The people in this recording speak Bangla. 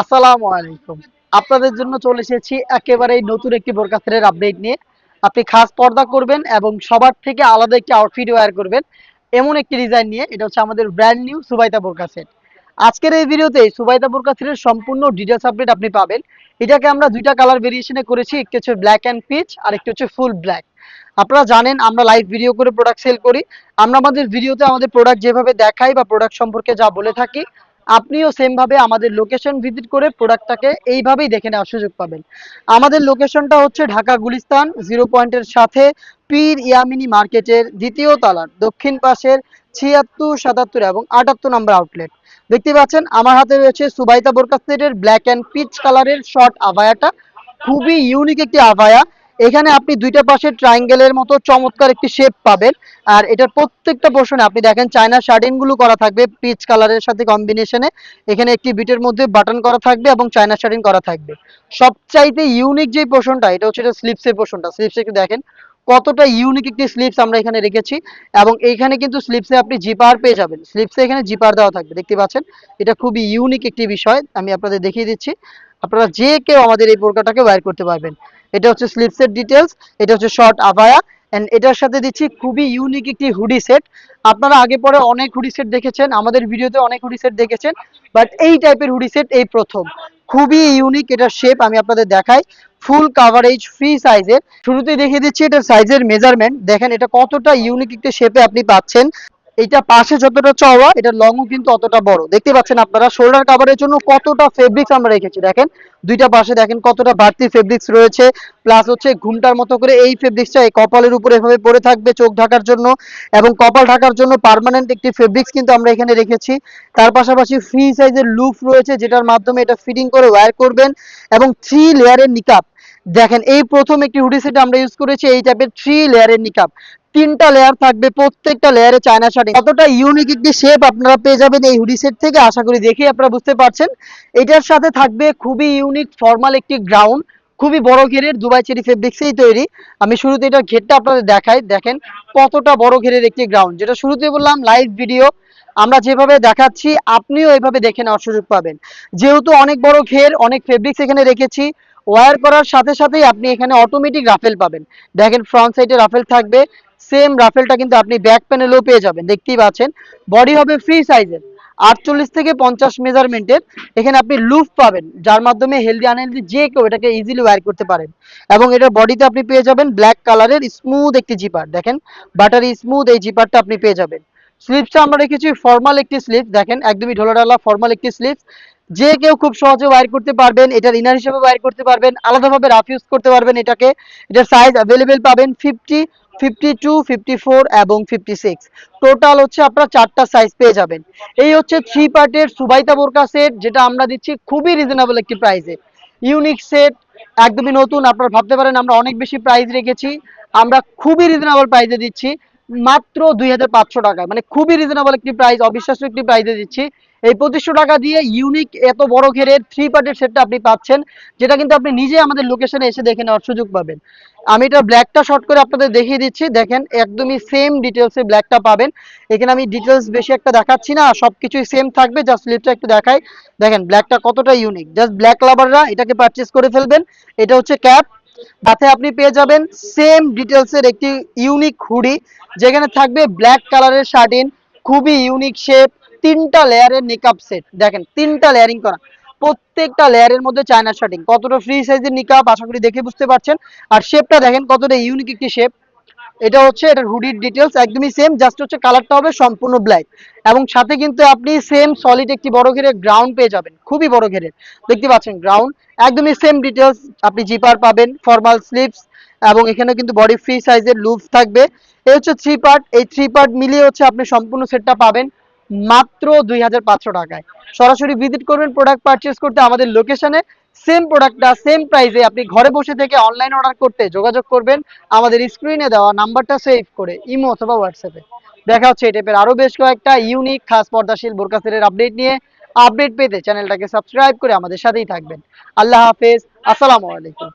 আসসালামু আলাইকুম। আপনাদের জন্য চলে এসেছি একেবারেই নতুন একটি বরকাস্টের আপডেট নিয়ে। আপনি খাস পর্দা করবেন এবং সবার থেকে আলাদা একটি আউটফিট ওয়্যার করবেন। এমন একটি ডিজাইন নিয়ে, এটা হচ্ছে আমাদের ব্র্যান্ড নিউ সুবাইতা বোরকা আজকের এই ভিডিওতে সুবাইতা বোরকা সম্পূর্ণ ডিটেলস আপডেট আপনি পাবেন। এটাকে আমরা দুইটা কালার ভেরিয়েশনে করেছি, একটি হচ্ছে ব্ল্যাক অ্যান্ড পিচ আর একটি হচ্ছে ফুল ব্ল্যাক আপনারা জানেন, আমরা লাইভ ভিডিও করে প্রোডাক্ট সেল করি। আমরা আমাদের ভিডিওতে আমাদের প্রোডাক্ট যেভাবে দেখাই বা প্রোডাক্ট সম্পর্কে যা বলে থাকি আপনিও সেম ভাবে আমাদের লোকেশন ভিজিট করে প্রোডাক্টটাকে এইভাবেই দেখে নেওয়ার সুযোগ পাবেন। আমাদের লোকেশনটা হচ্ছে ঢাকা গুলিস্তান জিরো পয়েন্টের সাথে পীর ইয়ামিনী মার্কেটের দ্বিতীয় তলার, দক্ষিণ পাশের ছিয়াত্তর, সাতাত্তর এবং আটাত্তর নম্বর আউটলেট দেখতে পাচ্ছেন, আমার হাতে রয়েছে সুবাইতা বোরকা ব্ল্যাক অ্যান্ড পিচ কালারের শর্ট আভায়াটা। খুবই ইউনিক একটি আভায়া। এখানে আপনি দুইটা পাশে ট্রায়াঙ্গেলের মতো চমৎকার একটি শেপ পাবেন। আর এটার প্রত্যেকটা পোর্শনে আপনি দেখেন চায়না শার্টিনগুলো করা থাকবে পিচ কালারের সাথে কম্বিনেশনে এখানে একটি বিটের মধ্যে বাটন করা থাকবে এবং চায়না শার্টিন করা থাকবে। সবচাইতে ইউনিক যে পোর্শনটা এটা হচ্ছে এটা স্লিপসের পোর্শনটা স্লিপস একটু দেখেন কতটা ইউনিক একটি স্লিপস আমরা এখানে রেখেছি এবং এইখানে কিন্তু স্লিপসে আপনি জিপার পেয়ে যাবেন। স্লিপসে এখানে জিপার দেওয়া থাকবে, দেখতে পাচ্ছেন? এটা খুবই ইউনিক একটি বিষয়, আমি আপনাদের দেখিয়ে দিচ্ছি। আপনারা যে কেউ আমাদের এই বোরকাটাকে ওয়্যার করতে পারবেন। এটা হচ্ছে স্লিপসের ডিটেলস এটা হচ্ছে শর্ট আভায়া এন্ড এটার সাথে দিচ্ছি খুবই ইউনিক একটি হুডি সেট আপনারা আগে পরে অনেক হুডি সেট দেখেছেন, আমাদের ভিডিওতে অনেক হুডি সেট দেখেছেন বাট এই টাইপের হুডি সেট এই প্রথম। খুবই ইউনিক এটার শেপ আমি আপনাদের দেখাই ফুল কাভারেজ ফ্রি সাইজের শুরুতেই দেখিয়ে দিচ্ছি এটার সাইজের মেজারমেন্ট দেখেন এটা কতটা ইউনিক একটি শেপে আপনি পাচ্ছেন। এটা পাশে যতটা চওড়া এটা লংও কিন্তু অতটা বড়। দেখতে পাচ্ছেন আপনারা শোল্ডার কাভারের জন্য কতটা ফেব্রিক্স আমরা রেখেছি, দেখেন। দুইটা পাশে দেখেন কতটা বাড়তি ফেব্রিক্স রয়েছে প্লাস হচ্ছে ঘুমটার মতো করে এই ফেব্রিক্সটা এই কপালের উপরে এভাবে পড়ে থাকবে চোখ ঢাকার জন্য, এবং কপাল ঢাকার জন্য পার্মানেন্ট একটি ফেব্রিক্স কিন্তু আমরা এখানে রেখেছি। তার পাশাপাশি ফ্রি সাইজের লুপ রয়েছে, যেটার মাধ্যমে এটা ফিটিং করে ওয়্যার করবেন, এবং থ্রি লেয়ারের নিকাপ দেখেন, এই প্রথম একটি হুডি সেট আমরা ইউজ করেছি, এই টাইপের থ্রি লেয়ারের নিকাপ তিনটা লেয়ার থাকবে, প্রত্যেকটা লেয়ারে চায়না শার্টিং কতটা ইউনিক একটি শেপ আপনারা পেয়ে যাবেন এই হুডি সেট থেকে, আশা করি দেখেই আপনারা বুঝতে পারছেন। এটার সাথে থাকবে খুবই ইউনিক ফর্মাল একটি গ্রাউন্ড খুবই বড় ঘেরের দুবাই চেরি ফেব্রিক্সেই তৈরি। আমি শুরুতে এটার ঘেরটা আপনাদের দেখাই, দেখেন কতটা বড় ঘেরের একটি গ্রাউন্ড যেটা শুরুতে বললাম লাইভ ভিডিও আমরা যেভাবে দেখাচ্ছি, আপনিও এইভাবে দেখে নেওয়ার সুযোগ পাবেন। যেহেতু অনেক বড় ঘের, অনেক ফেব্রিক্স এখানে রেখেছি ওয়ার করার সাথে সাথেই আপনি এখানে অটোমেটিক রাফেল পাবেন। দেখেন ফ্রন্ট সাইডে রাফেল থাকবে সেম রাফেলটা কিন্তু আপনি ব্যাক প্যানেলেও পেয়ে যাবেন। দেখতেই পাচ্ছেন। বডি হবে ফ্রি সাইজের আটচল্লিশ থেকে পঞ্চাশ মেজারমেন্টের এখানে আপনি লুফ পাবেন। যার মাধ্যমে হেলদি আনহেলদি যে কেউ এটাকে ইজিলি ওয়্যার করতে পারেন। এবং এটার বডিতে আপনি পেয়ে যাবেন ব্ল্যাক কালারের স্মুথ একটি জিপার দেখেন বাটারি স্মুথ এই জিপারটা আপনি পেয়ে যাবেন। স্লিপসটা আমরা রেখেছি ফর্মাল একটি স্লিপ দেখেন, একদমই ঢোলাঢালা ফর্মাল একটি স্লিপ যে কেউ খুব সহজে ওয়ার করতে পারবেন, এটার ইনার হিসেবে ওয়ার করতে পারবেন, আলাদাভাবে রাফ ইউজ করতে পারবেন এটাকে। এটার সাইজ অ্যাভেলেবেল পাবেন fifty fifty two fifty four এবং ফিফটি সিক্স টোটাল হচ্ছে আপনারা চারটা সাইজ পেয়ে যাবেন। এই হচ্ছে থ্রি পার্টের সুবাইতা বোরকা সেট যেটা আমরা দিচ্ছি খুবই রিজনেবল একটি প্রাইসে ইউনিক সেট একদমই নতুন, আপনারা ভাবতে পারেন আমরা অনেক বেশি প্রাইস রেখেছি। আমরা খুবই রিজনেবল প্রাইসে দিচ্ছি। মাত্র দুই হাজার পাঁচশো টাকায়। মানে খুবই রিজনেবল একটি প্রাইস অবিশ্বাস্য একটি প্রাইসে দিচ্ছি। এই পঁচিশশো টাকা দিয়ে ইউনিক এত বড় ঘেরের থ্রি পার্টের সেটটা আপনি পাচ্ছেন, যেটা কিন্তু আপনি নিজে আমাদের লোকেশনে এসে দেখে নেওয়ার সুযোগ পাবেন। আমি এটা ব্ল্যাকটা শর্ট করে আপনাদের দেখিয়ে দিচ্ছি। দেখেন, একদমই সেম ডিটেলসে ব্ল্যাকটা পাবেন। এখানে আমি ডিটেলস বেশি একটা দেখাচ্ছি না, সবকিছুই সেম থাকবে। জাস্ট স্লিপটা একটু দেখাই। দেখেন ব্ল্যাকটা কতটা ইউনিক জাস্ট ব্ল্যাক লাভাররা এটাকে পারচেস করে ফেলবেন। এটা হচ্ছে ক্যাপ সাথে আপনি পেয়ে যাবেন সেম ডিটেলসের একটি ইউনিক হুডি যেখানে থাকবে ব্ল্যাক কালারের শার্টিন খুবই ইউনিক শেপ তিনটা লেয়ারের নিকাপ সেট দেখেন, তিনটা লেয়ারিং করা। প্রত্যেকটা লেয়ারের মধ্যে চায়না শার্টিং কতটা ফ্রি সাইজের নিকাপ আশা করি দেখে বুঝতে পারছেন। আর শেপটা দেখেন কতটা ইউনিক একটি শেপ এটা হচ্ছে এটার হুডির ডিটেলস একদমই সেম জাস্ট হচ্ছে কালারটা হবে সম্পূর্ণ ব্ল্যাক এবং সাথে কিন্তু আপনি সেম সলিড একটি বড় ঘেরের গ্রাউন্ড পেয়ে যাবেন, খুবই বড় ঘেরের। দেখতে পাচ্ছেন গ্রাউন্ড একদমই সেম ডিটেলস আপনি জিপার পাবেন ফর্মাল স্লিপস এবং এখানে কিন্তু বডি ফ্রি সাইজের লুপস থাকবে। এই হচ্ছে থ্রি পার্ট এই থ্রি পার্ট মিলিয়ে হচ্ছে আপনি সম্পূর্ণ সেটটা পাবেন মাত্র দুই হাজার পাঁচশো টাকায়। সরাসরি ভিজিট করবেন প্রোডাক্ট পারচেস করতে আমাদের লোকেশনে সেম প্রোডাক্টটা সেম প্রাইসে আপনি ঘরে বসে থেকে অনলাইন অর্ডার করতে যোগাযোগ করবেন। আমাদের স্ক্রিনে দেওয়া নাম্বারটা সেভ করে ইমো অথবা হোয়াটসঅ্যাপে দেখা হচ্ছে এই টাইপের আরও বেশ কয়েকটা ইউনিক খাস, পর্দাশীল বোরকাসের আপডেট নিয়ে। আপডেট পেতে চ্যানেলটাকে সাবস্ক্রাইব করে আমাদের সাথেই থাকবেন। আল্লাহ হাফেজ, আসসালামু আলাইকুম।